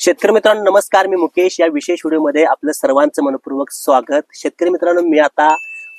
शेतकरी मित्रांनो नमस्कार. मी मुकेश. या विशेष व्हिडिओमध्ये आपलं सर्वांचं मनपूर्वक स्वागत. शेतकरी मित्रांनो मी आता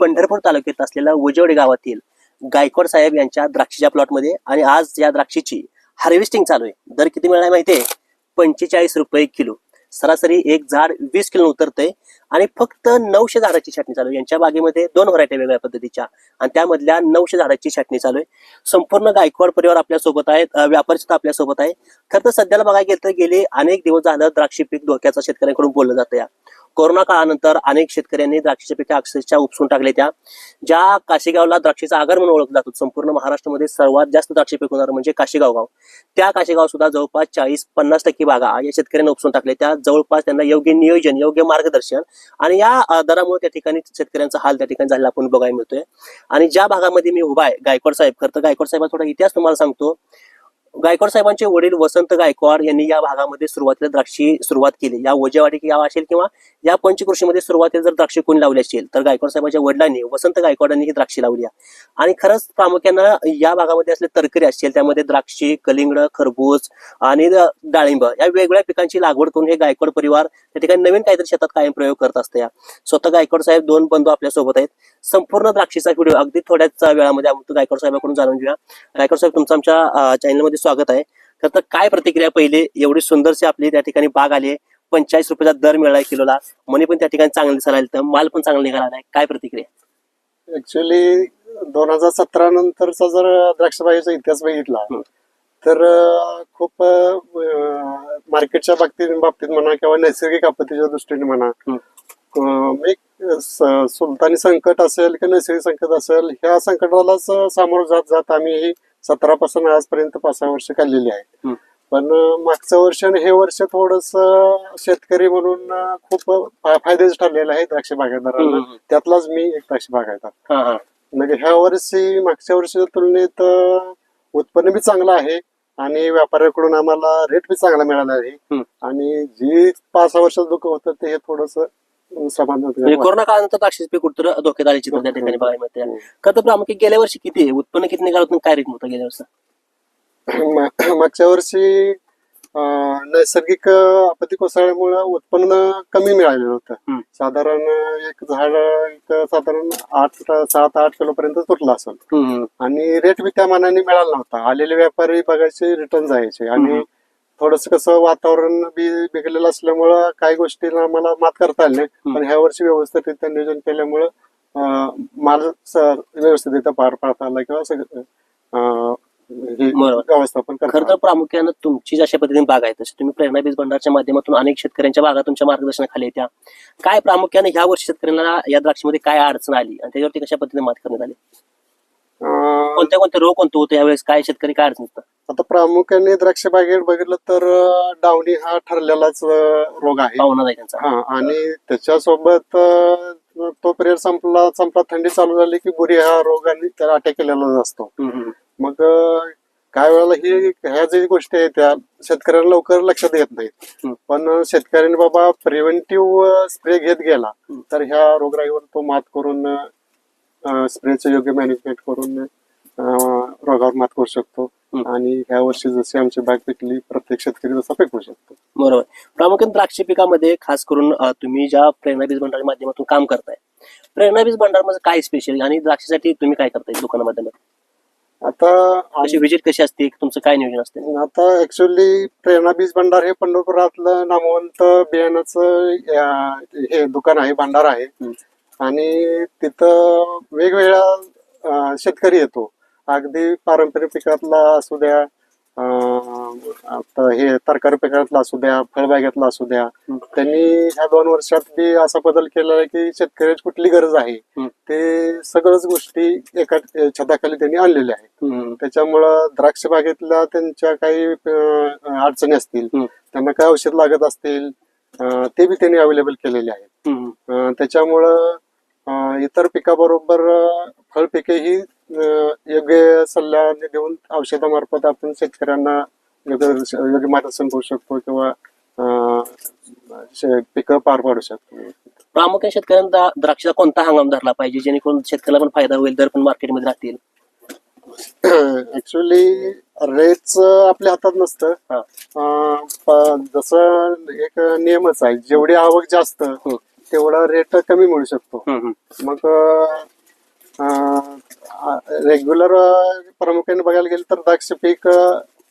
पंढरपूर तालुक्यात असलेल्या उजवडे गावातील गायकवाड साहेब यांच्या द्राक्षीच्या प्लॉटमध्ये आणि आज या द्राक्षीची हार्वेस्टिंग चालू आहे. दर किती मिळणार माहिती आहे पंचेचाळीस रुपये किलो. सरासरी एक झाड वीस किलो उतरतंय. आणि फक्त नऊशे झाडाची छाटणी चालू आहे. यांच्या बागेमध्ये दोन व्हरायटी वेगळ्या पद्धतीच्या. आणि त्यामधल्या नऊशे झाडाची छाटणी चालू आहे. संपूर्ण गायकवाड परिवार आपल्यासोबत आहेत. व्यापार व्यापारी सुद्धा आपल्यासोबत आहे. खरं तर सध्याला बघायला गेलं तर गेले अनेक दिवस झालं द्राक्ष पीक धोक्याचा शेतकऱ्यांकडून बोललं जातं या. कोरोना काळानंतर अनेक शेतकऱ्यांनी द्राक्षाच्या पिका अक्षरशः उपसून टाकले त्या. ज्या काशीगावला द्राक्षेचा आगर म्हणून ओळखला जातो. संपूर्ण महाराष्ट्रामध्ये सर्वात जास्त द्राक्ष पिकवणार म्हणजे काशीगाव गाव. त्या काशीगाव सुद्धा जवळपास चाळीस पन्नास टक्के बागा या शेतकऱ्यांनी उपसून टाकले त्या जवळपास त्यांना योग्य नियोजन योग्य मार्गदर्शन आणि या दरामुळे त्या ठिकाणी शेतकऱ्यांचा हाल त्या ठिकाणी झालेला आपण बघायला मिळतोय. आणि ज्या भागामध्ये मी उभा आहे गायकवाड साहेब खरं तर गायकवाड साहेबांचा थोडा इतिहास तुम्हाला सांगतो. गायकवाड साहेबांचे वडील वसंत गायकवाड यांनी या भागामध्ये सुरुवातीला द्राक्षी सुरुवात केली. या ओजेवाडी गाव असेल किंवा या पंचकृषीमध्ये सुरुवातीला जर द्राक्षे कोणी लावली असेल तर गायकवाड साहेबांच्या वडिलांनी वसंत गायकवाडांनी ही द्राक्षी लावली आणि खरंच प्रामुख्यानं या भागामध्ये असले तरकरी असतील त्यामध्ये द्राक्षी कलिंगड खरबूज आणि डाळिंब या वेगवेगळ्या पिकांची लागवड करून हे गायकवाड परिवार त्या ठिकाणी नवीन काहीतरी शेतात कायम प्रयोग करत असते या. स्वतः गायकवाड साहेब दोन बंधू आपल्यासोबत आहेत. संपूर्ण द्राक्षीचा व्हिडिओ अगदी थोड्याच वेळामध्ये आपण गायकवाड साहेबांकडून जाणून घेऊया. गायकवाड साहेब तुमचं आमच्या चॅनलमध्ये स्वागत आहे. तर तर काय प्रतिक्रिया पहिले? एवढी सुंदरशी आपली त्या ठिकाणी बाग आली आहे. पंचाळीस रुपयाचा दर मिळाला किलोला. मनी पण त्या ठिकाणी चांगली दिसायला तर माल पण चांगला निघाला आहे. काय प्रतिक्रिया? ऍक्च्युली दोन हजार सतरा नंतरचा जर द्राक्षबागेचा इतिहास बघितला. तर खूप मार्केटच्या बाबतीत बाबतीत म्हणा किंवा नैसर्गिक आपत्तीच्या दृष्टीने म्हणा एक सुलतानी संकट असेल किंवा नैसर्गिक संकट असेल ह्या संकटालाच सामोरं जात जात आम्ही सतरा पासून आजपर्यंत पाच सहा वर्ष काढलेली आहेत. पण मागचं वर्ष आणि हे वर्ष थोडस शेतकरी म्हणून खूप फायद्याचं ठरलेलं आहे द्राक्ष बागायतदारांना. त्यातलाच मी एक द्राक्ष बागायतदार हा हा म्हणजे ह्या वर्षी मागच्या वर्षीच्या तुलनेत उत्पन्न बी चांगलं आहे आणि व्यापाऱ्याकडून आम्हाला रेट बी चांगला मिळाला आहे. आणि जी पाच सहा वर्षात दुःख होतं ते हे थोडस म्हणजे कोरोना काळानंतर द्राक्षीचं पीक कुठं धोक्यात आले चित्र त्या ठिकाणी बघायला मिळते हो. खरं तर प्रामुख्याने गेल्या वर्षी किती आहे? उत्पन्न किती निघालं काय रेट होतं गेल्या वर्षी मागच्या वर्षी अं, नैसर्गिक आपत्ती कोसळल्यामुळे उत्पन्न कमी मिळालेलं होतं हम्म. साधारण एक झाड एक साधारण आठ सात आठ किलो पर्यंत तुटलं असेल हम्म. आणि रेट बी त्या मानाने मिळाला नव्हता आलेले व्यापारी बघायचे रिटर्न जायचे आणि हम्म. थोडस कसं वातावरण बी बिघडलेलं असल्यामुळं काही गोष्टीला आम्हाला मात करता आली नाही. पण ह्या वर्षी व्यवस्थितरित्या नियोजन केल्यामुळं माल व्यवस्थितरित्या पार पाडता आला किंवा सगळं. व्यवस्थापन खरं तर प्रामुख्यानं तुमची जशा पद्धतीने बाग आहे तशी तुम्ही प्रेरणा बीज भंडारच्या माध्यमातून अनेक शेतकऱ्यांच्या बागा तुमच्या मार्गदर्शनाखाली येत्या काय प्रामुख्याने ह्या वर्षी शेतकऱ्यांना या द्राक्षीमध्ये काय अडचण आली आणि त्याच्यावरती कशा पद्धतीने मात करण्यात आली कोणत्या कोणत्या रोग कोणतं होतं यावेळेस काय शेतकरी काय अडचण आता प्रामुख्याने द्राक्ष बागेत बघितलं तर अं, डावणी हा ठरलेलाच अं, रोग आहे पाहुणा आहे त्यांचा हा आणि त्याच्यासोबत अं, तो पिरियड संपला संपला थंडी चालू झाली की बुरी हा रोगाने त्याला अटॅक केलेलाच असतो हम्म, हम्म. मग अं, काय वेळेला ही ह्या ज्या गोष्टी आहेत त्या शेतकऱ्यांना लवकर लक्षात येत नाहीत हम्म. पण शेतकऱ्यांनी बाबा प्रिव्हेंटिव्ह स्प्रे घेत गेला. तर ह्या रोगराईवर तो मात करून स्प्रेचं योग्य मॅनेजमेंट करून रोगावर मात करू शकतो. आणि ह्या वर्षी जशी आमची बाग पिकली प्रत्येक शेतकरी जसा पिकवू शकतो. बरोबर. प्रामुख्याने द्राक्ष पिकामध्ये खास करून तुम्ही ज्या प्रेरणा बीज भंडार माध्यमातून काम करताय प्रेरणा बीज भंडारमध्ये काय स्पेशल आणि द्राक्षासाठी तुम्ही काय करताय दुकानामध्ये आता कशी व्हिजिट कशी असते? तुमचं काय नियोजन असते? आता ऍक्च्युअली प्रेरणा बीज भंडार हे पंढरपुरातलं नामवंत बियाण्याचं अं, हे दुकान आहे भांडार आहे. आणि तिथं वेगवेगळ्या शेतकरी येतो. अगदी पारंपरिक पिकातला असू द्या आता हे तरकारी पिकातला असू द्या फळबागेतला असू द्या. त्यांनी ह्या दोन वर्षात बी असा बदल केला आहे की शेतकऱ्याची कुठली गरज आहे. ते सगळंच गोष्टी एका छताखाली त्यांनी आणलेल्या आहेत. त्याच्यामुळं द्राक्ष बागेतल्या त्यांच्या काही अडचणी असतील. त्यांना काय औषध लागत असतील ते बी त्यांनी अवेलेबल केलेले आहेत त्याच्यामुळं इतर पिकाबरोबर अं, फळपिकेही अं, योग्य सल्ला देऊन औषधामार्फत आपण शेतकऱ्यांना योग्य योग्य मार्गदर्शन करू शकतो किंवा पिकं पार पाडू शकतो प्रामुख्याने शेतकऱ्यांना द्राक्षाचा कोणता हंगाम धरला पाहिजे जेणेकरून शेतकऱ्याला पण फायदा होईल दर पण मार्केटमध्ये राहतील ऍक्च्युली रेटच आपल्या हातात नसतं हा. जसं एक नियमच आहे जेवढी आवक जास्त हम्म. तेवढा रेट कमी मिळू शकतो. मग रेग्युलर प्रामुख्याने बघायला गेलं तर द्राक्ष पीक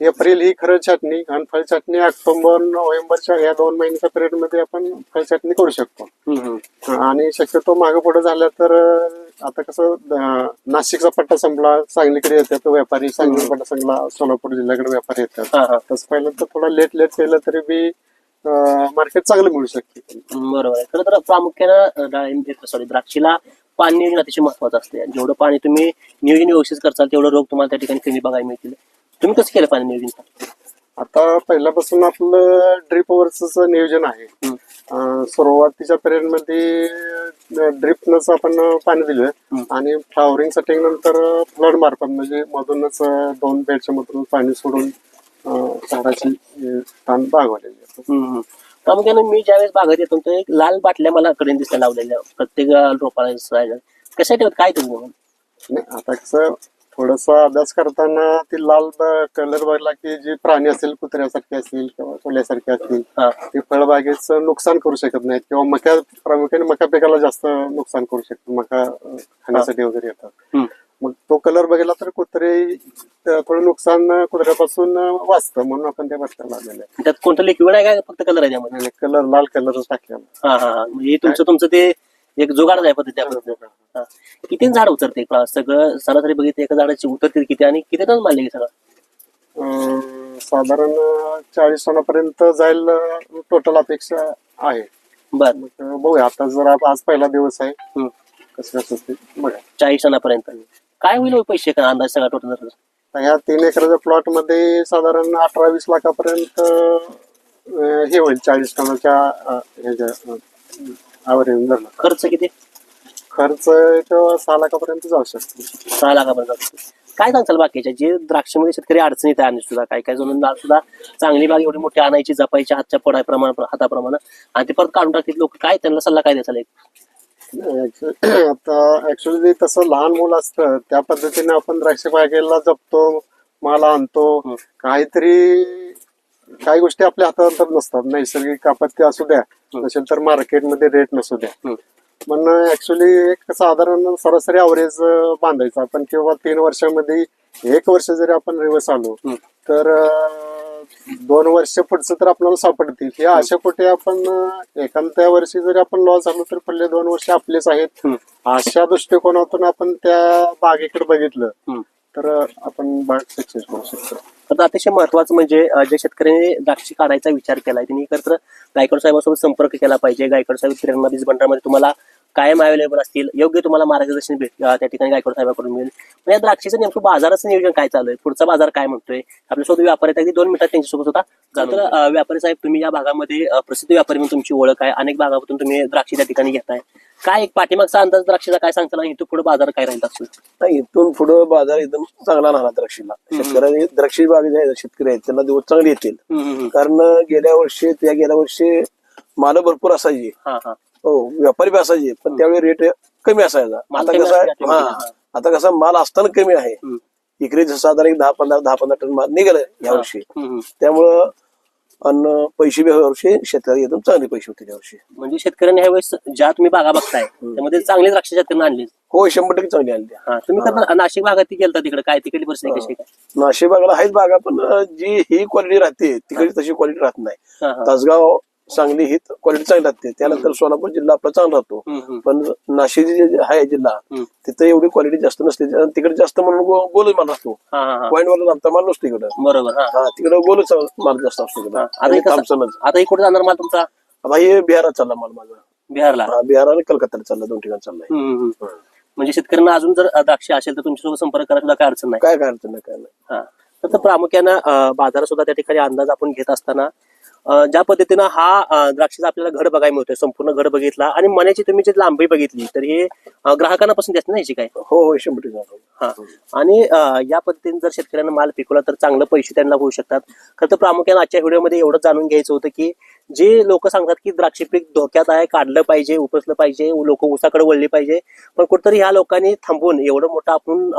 एप्रिल ही खरं छाटणी आणि फळ छाटणी ऑक्टोबर नोव्हेंबरच्या या दोन महिन्याच्या पिरियडमध्ये आपण फळ छाटणी करू शकतो. आणि शक्यतो मागे पुढे झालं तर आता कसं नाशिकचा पट्टा संपला सांगलीकडे येतात व्यापारी सांगली पट्टा संपला सोलापूर जिल्ह्याकडे व्यापारी येतात. तसं पाहिलं तर थोडा लेट लेट केलं तरी बी मार्केट चांगलं मिळू शकते. बरोबर आहे. खरं तर प्रामुख्यानं सॉरी द्राक्षीला पाणी नियोजन अतिशय महत्वाचं असते जेवढं पाणी तुम्ही नियोजन व्यवस्थित करताल तेवढं रोग तुम्हाला त्या ठिकाणी कमी बघायला मिळतील. तुम्ही कसं केलं पाणी नियोजन? आता पहिल्यापासून आपलं ड्रिप वरच नियोजन आहे. अं, सुरुवातीच्या पिरियडमध्ये ड्रिपनच आपण पाणी दिलं. आणि फ्लावरिंग सेटिंग नंतर फ्लड मार्फत म्हणजे मधूनच अं, दोन बेडच्या मधून पाणी सोडून झाडाची भागवलेली. हम्म. प्रामुख्यानं मी ज्यावेळेस बागेत येतो तर एक लाल बाटल्या मला कडे दिसल्या लावलेल्या प्रत्येक रोपाला. कशा ठेवत काय तुम्ही नाही आता कसं थोडसा अभ्यास करताना ती लाल कलर बघला की जे प्राणी असेल कुत्र्यासारखे असतील किंवा कोल्यासारखे असतील ते फळबागेचं नुकसान करू शकत नाहीत किंवा मका प्रामुख्याने मका पिकाला जास्त नुकसान करू शकतात मका खाण्यासाठी वगैरे येतात. मग तो कलर बघितला तर कुत्रे थोडं नुकसान कुत्र्यापासून वाचतं म्हणून आपण त्या बसत्या लावलेल्या त्यात कोणतं लिक्विड आहे का? फक्त कलर आहे त्यामध्ये? आणि कलर लाल कलरच टाकलेला हा हा हा. म्हणजे तुमचं तुमचं ते एक जुगाड आहे पद्धती. हा. किती झाड उतरते प्रा- सगळं सरासरी बघितलं एका झाडाची उतरते किती आणि किती टन मानले सगळं? अं, साधारण चाळीस टनापर्यंत जाईल टोटल अपेक्षा आहे. बर. मग बघूया. आता जर आज पहिला दिवस आहे. हम्म. कसं कसं ते बघा चाळीस टनापर्यंत. काय होईल हो पैसे का अंदाज सगळा टोटल ह्या तीन एकराच्या प्लॉटमध्ये साधारण अठरा वीस लाखापर्यंत अं, हे होईल चाळीस टनाच्या अं, ह्याच्या आवरेज धरलं खर्च किती? खर्च एक सहा लाखापर्यंत जाऊ शकतो. सहा लाखापर्यंत काय सांगताल बाकीच्या? जे द्राक्षामध्ये शेतकरी अडचणीत आहे आणि सुद्धा काय काय जणून सुद्धा चांगली बाग एवढी मोठी आणायची जपायची हातच्या पडायप्रमाणे हाताप्रमाणे. आणि ते परत काढून टाकतील लोक. काय त्यांना सल्ला काय द्यायचा एक? आता ऍक्च्युली तसं लहान मुलं असतं त्या पद्धतीने आपण द्राक्ष बागेला जपतो माल आणतो. काहीतरी काही गोष्टी आपल्या हातात नसतात नैसर्गिक आपत्ती असू द्या. नसेल तर मार्केटमध्ये रेट नसू द्या. पण ऍक्च्युली एक साधारण सरासरी अवरेज बांधायचा आपण किंवा तीन वर्षामध्ये एक वर्ष जरी आपण रिवर्स आलो. तर दोन वर्ष पुढचं तर आपल्याला सापडतील हे अशा कुठे आपण एखाद्या वर्षी जरी आपण लॉस झालो तर पडले दोन वर्ष आपलेच आहेत. अशा दृष्टिकोनातून आपण त्या बागेकडे बघितलं. तर आपण बाग सक्सेस करू शकतो आता अतिशय महत्वाचं म्हणजे ज्या शेतकऱ्यांनी द्राक्षी काढायचा विचार केलाय त्यांनी खरं तर गायकवाड साहेबांसोबत संपर्क केला पाहिजे गायकवाड साहेब प्रेरणा बीज भंडारमध्ये तुम्हाला कायम अवेलेबल असतील. योग्य तुम्हाला मार्गदर्शन भेट त्या ठिकाणी गायकवाड साहेबांकडून मिळेल. या द्राक्षीचं नेमकं बाजाराचं नियोजन काय चालू आहे? पुढचा बाजार काय म्हणतोय? आपल्यासोबत व्यापारी अगदी दोन मिनिटात त्यांच्यासोबत होता. तर व्यापारी साहेब तुम्ही या भागामध्ये प्रसिद्ध व्यापारी म्हणून तुमची ओळख आहे. अनेक भागातून तुम्ही द्राक्षी त्या ठिकाणी घेताय. काय एक पाठीमागचा अंदाज द्राक्षीचा काय सांगता आणि इथं पुढे बाजार काय राहील द्राक्षी इथून पुढं बाजार एकदम चांगला राहणार द्राक्षीला. शेतकऱ्यांनी द्राक्षी आहेत, शेतकरी आहेत त्यांना दिवस चांगले येतील. कारण गेल्या वर्षी त्या गेल्या वर्षी माल भरपूर असायची. हा व्यापारी बी असायचे पण त्यावेळी रेट कमी असायचा. आता कमी कसं आहे हा. आता कसं माल असताना कमी आहे. हम्म. इकडे साधारण एक दहा पंधरा दहा पंधरा टन माल निघालं या वर्षी. हम्म. त्यामुळं अन्न पैसे बी वर्षी शेतकरी एकदम चांगले पैसे होते या वर्षी. म्हणजे शेतकऱ्यांनी ह्यावेळेस ज्या तुम्ही बागा बघताय त्यामध्ये चांगली द्राक्ष शेतकऱ्यांना आणली. हो शंभर टक्के चांगली हा तुम्ही नाशिक भागात ती गेलता तिकडे काय तिकडली परिस्थिती कशी आहे काय? नाशिक बागाला आहेच बागा पण अं, जी ही क्वालिटी राहते तिकडे तशी क्वालिटी राहत नाही. हा, हा. तासगाव सांगली ही क्वालिटी चांगली राहते. त्यानंतर सोलापूर जिल्हा आपला चांगला राहतो. पण नाशिक जे आहे जिल्हा. तिथं एवढी क्वालिटी जास्त नसते तिकडे जास्त म्हणून गो- गोलच माल असतो. पॉईंट वाला लागता माल नसतो इकडं. बरोबर तिकडे गोलच माल जास्त असतो इकडं. हा. आता कुठे जाणार माल तुमचा? आता हे बिहारात चालला माल माझा. बिहारला? बिहार आणि कलकत्त्याला चालला दोन ठिकाणी चाललाय. म्हणजे शेतकऱ्यांना अजून जर द्राक्ष असेल तर तुमच्यासोबत संपर्क करायला सुद्धा काय अडचण नाही? काय काय अडचण नाही काय नाही. तर प्रामुख्यानं अं, बाजार सुद्धा त्या ठिकाणी अंदाज आपण घेत असताना ज्या पद्धतीनं हा द्राक्षाचा आपल्याला घड बघायला मिळतोय संपूर्ण घड बघितला आणि मण्याची तुम्ही जी लांबी बघितली तर हे ग्राहकांना पसंत असते ना याची काय? हो हो शंभर हा. आणि या पद्धतीने जर शेतकऱ्यांना माल पिकवला तर चांगलं पैसे त्यांना होऊ शकतात. खरं तर प्रामुख्याने आजच्या व्हिडिओमध्ये एवढं जाणून घ्यायचं होतं की जे लोक सांगतात की द्राक्ष पीक धोक्यात आहे काढलं पाहिजे उपसलं पाहिजे लोक ऊसाकडे वळले पाहिजे पण कुठंतरी ह्या लोकांनी थांबून एवढं मोठा आपण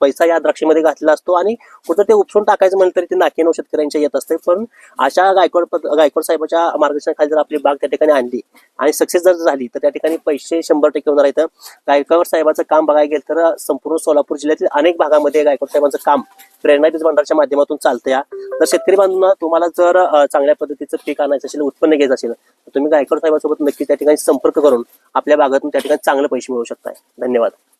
पैसा या द्राक्षामध्ये घातलेला असतो आणि कुठं ते उपसून टाकायचं म्हणलं तरी ते नाकेनव शेतकऱ्यांच्या येत असते. पण अशा गायकवाड पद- गायकवाड साहेबाच्या मार्गदर्शनाखाली जर आपली बाग त्या ठिकाणी आणली आणि सक्सेस जर झाली तर त्या ठिकाणी पैसे शंभर टक्के होणार आहेत. गायकवाड साहेबाचं काम बघायला गेलं तर संपूर्ण सोलापूर जिल्ह्यातील अनेक भागामध्ये गायकवाड साहेबांचं काम प्रेरणातीच भंडारच्या माध्यमातून चालते या तर शेतकरी बांधवांना तुम्हाला जर चांगल्या पद्धतीचं पीक आणायचं असेल उत्पन्न घ्यायचं असेल तर तुम्ही गायकवाड साहेबांसोबत नक्की त्या ठिकाणी संपर्क करून आपल्या भागातून त्या ठिकाणी चांगले पैसे मिळवू शकताय. धन्यवाद.